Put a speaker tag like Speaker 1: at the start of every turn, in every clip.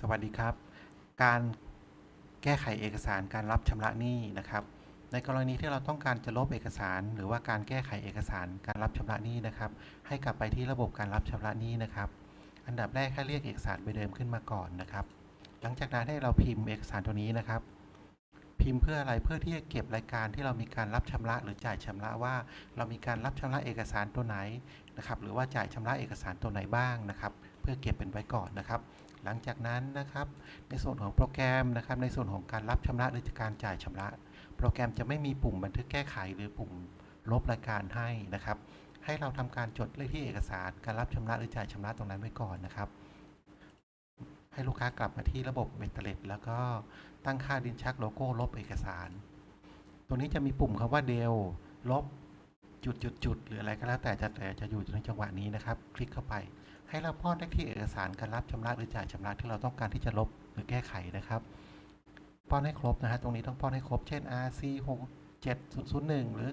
Speaker 1: สวัสดีครับ การแก้ไขเอกสารการรับชำระหนี้นะครับ ในกรณีที่เราต้องการจะลบเอกสาร หรือว่าการแก้ไขเอกสารการรับชำระหนี้นะครับ ให้กลับไปที่ระบบการรับชำระหนี้นะครับ อันดับแรกให้เรียกเอกสารใบเดิมขึ้นมาก่อนนะครับ หลังจากนั้นให้เราพิมพ์เอกสารตัวนี้นะครับ พิมพ์เพื่ออะไรเพื่อที่จะเก็บรายการที่เรามีการรับชำระหรือจ่ายชำระว่า เรามีการรับชำระเอกสารตัวไหนนะครับ หรือว่าจ่ายชำระเอกสารตัวไหนบ้างนะครับ เพื่อเก็บเป็นไว้ก่อนนะครับ หลังจากนั้นนะครับในส่วนของโปรแกรมนะครับในส่วนของการรับชำระหรือการจ่ายชำระ โปรแกรมจะไม่มีปุ่มบันทึกแก้ไขหรือปุ่มลบรายการให้นะครับ ให้เราทำการจดเลขที่เอกสาร การรับชำระหรือจ่ายชำระตรงนั้นไว้ก่อนนะครับ ให้ลูกค้ากลับมาที่ระบบเบตเตเลตแล้วก็ตั้งค่าดินชักโลโก้ลบเอกสารตรงนี้จะมีปุ่มคำว่าเดลลบ จุดจุดจุดหรืออะไรก็แล้วแต่จะแต่จะอยู่ในจังหวะนี้นะครับ คลิกเข้าไป ให้เราป้อนเลขที่เอกสารการรับชำระหรือจ่ายชำระที่เราต้องการที่จะลบหรือแก้ไขนะครับ ป้อนให้ครบนะฮะตรงนี้ต้องป้อนให้ครบเช่น RC 6 7 0 0 1 หรือ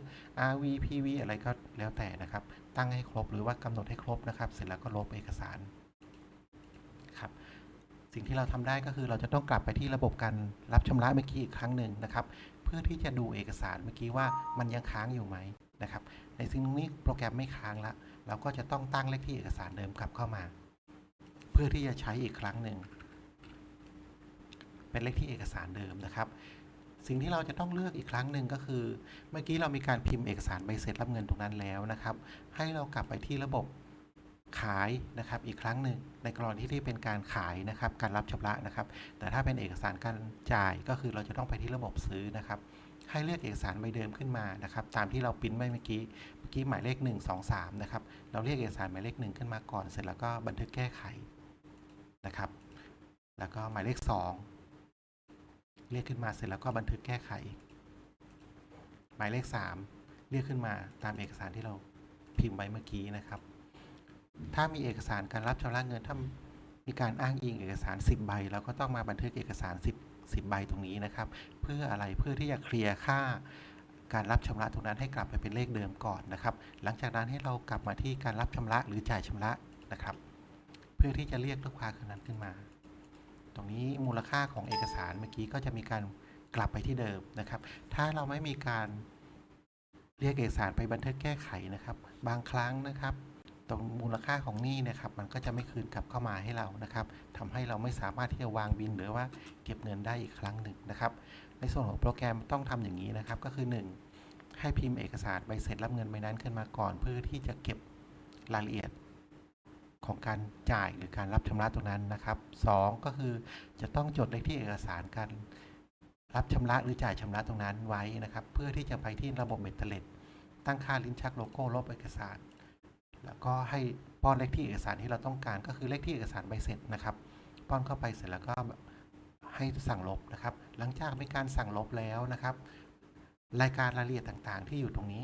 Speaker 1: RV PV อะไรก็แล้วแต่นะครับ ตั้งให้ครบหรือว่ากำหนดให้ครบนะครับ เสร็จแล้วก็ลบเอกสารครับ สิ่งที่เราทำได้ก็คือเราจะต้องกลับไปที่ระบบการรับชำระเมื่อกี้อีกครั้งหนึ่งนะครับ เพื่อที่จะดูเอกสารเมื่อกี้ว่ามันยังค้างอยู่ไหม นะครับ ในสิ่งนี้โปรแกรมไม่ค้างละเราก็จะต้องตั้งเลขที่เอกสารเดิมกลับเข้ามา เพื่อที่จะใช้อีกครั้งหนึ่ง เป็นเลขที่เอกสารเดิมนะครับ สิ่งที่เราจะต้องเลือกอีกครั้งหนึ่งก็คือ เมื่อกี้เรามีการพิมพ์เอกสารใบเสร็จรับเงินตรงนั้นแล้วนะครับ ให้เรากลับไปที่ระบบขายนะครับอีกครั้งหนึ่งในกรณีที่เป็นการขายนะครับการรับชำระนะครับ แต่ถ้าเป็นเอกสารการจ่ายก็คือเราจะต้องไปที่ระบบซื้อนะครับ ให้เลือกเอกสารใบเดิมขึ้นมานะครับตามที่เราปริ้นไว้เมื่อกี้เมื่อกี้หมายเลข 1 2 3นะครับเราเรียกเอกสารหมายเลข 1 ขึ้นมาก่อน เสร็จแล้วก็บันทึกแก้ไขนะครับ แล้วก็หมายเลข 2 เรียกขึ้นมาเสร็จแล้วก็บันทึกแก้ไข หมายเลข 3 เรียกขึ้นมาตามเอกสารที่เราพิมพ์ไว้เมื่อกี้นะครับ ถ้ามีเอกสารการรับชำระเงินถ้ามีการอ้างอิงเอกสาร 10 ใบเราก็ต้องมาบันทึกเอกสาร 10 10 ใบตรงนี้นะครับ เพื่ออะไรเพื่อที่จะเคลียร์ค่าการรับชำระตรงนั้นให้กลับไปเป็นเลขเดิมก่อนนะครับ หลังจากนั้นให้เรากลับมาที่การรับชำระหรือจ่ายชำระนะครับ เพื่อที่จะเรียกลูกค้าคนนั้นขึ้นมา ตรงนี้มูลค่าของเอกสารเมื่อกี้ก็จะมีการกลับไปที่เดิมนะครับ ถ้าเราไม่มีการเรียกเอกสารไปบันทึกแก้ไขนะครับ บางครั้งนะครับ ตรงมูลค่าของหนี้นะครับ มันก็จะไม่คืนกลับเข้ามาให้เรานะครับทำให้เราไม่สามารถที่จะวางบินหรือว่าเก็บเงินได้อีกครั้งหนึ่งนะครับ ในส่วนของโปรแกรมต้องทำอย่างนี้นะครับ ก็คือ 1 ให้พิมพ์เอกสารใบเสร็จรับเงินใบนั้นขึ้นมาก่อน เพื่อที่จะเก็บรายละเอียดของการจ่ายหรือการรับชำระตรงนั้นนะครับ 2 ก็คือจะต้องจดเลขที่เอกสารการรับชำระหรือจ่ายชำระตรงนั้นไว้นะครับ เพื่อที่จะไปที่ระบบเบตเตเล็ตตั้งค่าลิ้นชักโลโก้ลบเอกสาร แล้วก็ให้ป้อนเลขที่เอกสารที่เราต้องการก็คือเลขที่เอกสารใบเสร็จนะครับ ป้อนเข้าไปเสร็จแล้วก็ให้สั่งลบนะครับ หลังจากมีการสั่งลบแล้วนะครับ รายการรายละเอียดต่างๆ ที่อยู่ตรงนี้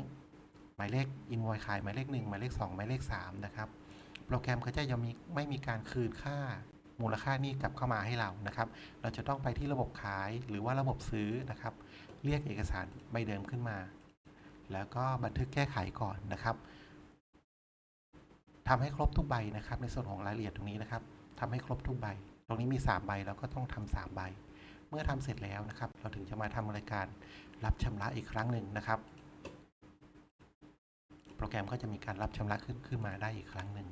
Speaker 1: หมายเลขอินโวยขายหมายเลข1หมายเลข2หมายเลข3นะครับ โปรแกรมก็จะยังมีไม่มีการคืนค่ามูลค่านี้กลับเข้ามาให้เรานะครับ เราจะต้องไปที่ระบบขายหรือว่าระบบซื้อนะครับ เรียกเอกสารใบเดิมขึ้นมา แล้วก็บันทึกแก้ไขก่อนนะครับ ทำให้ครบทุกใบนะครับ ในส่วนของรายละเอียดตรงนี้นะครับทำให้ครบทุกใบ ตรงนี้มี 3 ใบเราก็ต้องทำ3ใบ เมื่อทำเสร็จแล้วนะครับ เราถึงจะมาทำรายการรับชำระอีกครั้งหนึ่งนะครับ โปรแกรมก็จะมีการรับชำระขึ้นขึ้นมาได้อีกครั้งหนึ่ง